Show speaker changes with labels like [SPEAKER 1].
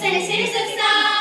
[SPEAKER 1] Seni seni sıksam